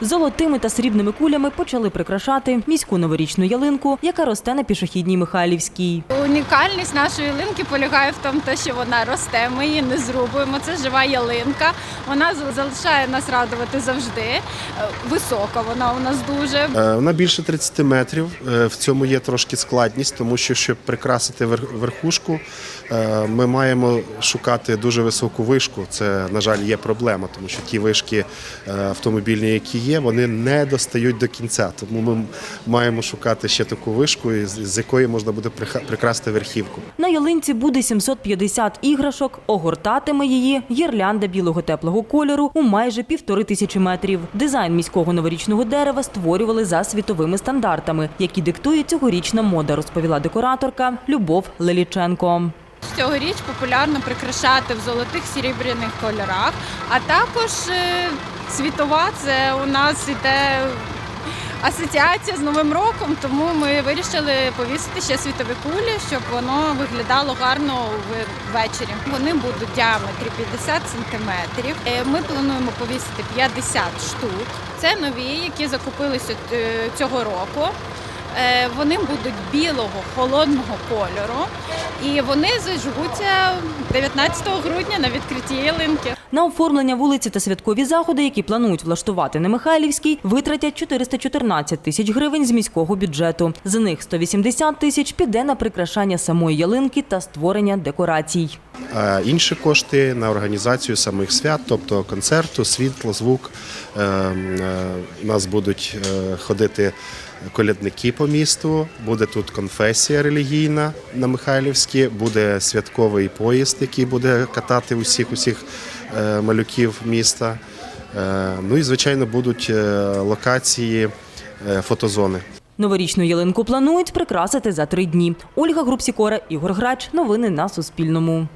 Золотими та срібними кулями почали прикрашати міську новорічну ялинку, яка росте на пішохідній Михайлівській. Унікальність нашої ялинки полягає в тому, що вона росте. Ми її не зрубуємо. Це жива ялинка. Вона залишає нас радувати завжди. Е, Висока вона у нас дуже. Е, Вона більше 30 метрів. Е, В цьому є трошки складність, тому що щоб прикрасити вер- верхушку, ми маємо шукати дуже високу вишку. Це, на жаль, є проблема, тому що ті вишки автомобільні, які є, вони не достають до кінця. Тому ми маємо шукати ще таку вишку, з якої можна буде прикрасити верхівку. На ялинці буде 750 іграшок, огортатиме її гірлянда білого теплого кольору у майже півтори тисячі метрів. Дизайн міського новорічного дерева створювали за світовими стандартами, які диктує цьогорічна мода, розповіла декораторка Любов Леліченко. Цьогоріч популярно прикрашати в золотих срібляних кольорах, а також е, світова це у нас іде асоціація з Новим роком, тому ми вирішили повісити ще світові кулі, щоб воно виглядало гарно ввечері. Вони будуть діаметрі 50 сантиметрів. Е, Ми плануємо повісити 50 штук. Це нові, які закупилися е, цього року. Е, Вони будуть білого холодного кольору, і вони зажгуться 19 грудня на відкритті ялинки. На оформлення вулиці та святкові заходи, які планують влаштувати на Михайлівській, витратять 414 тисяч гривень з міського бюджету. З них 180 тисяч піде на прикрашання самої ялинки та створення декорацій. А інші кошти на організацію самих свят, тобто концерту, світло, звук. Е, е, У нас будуть е, ходити колядники по місту, буде тут конфесія релігійна на Михайлівській, буде святковий поїзд, який буде катати усіх усіх е, малюків міста. Е, Ну і звичайно будуть е, локації, е, фотозони. Новорічну ялинку планують прикрасити за три дні. Ольга Групсікора, Ігор Грач. Новини на Суспільному.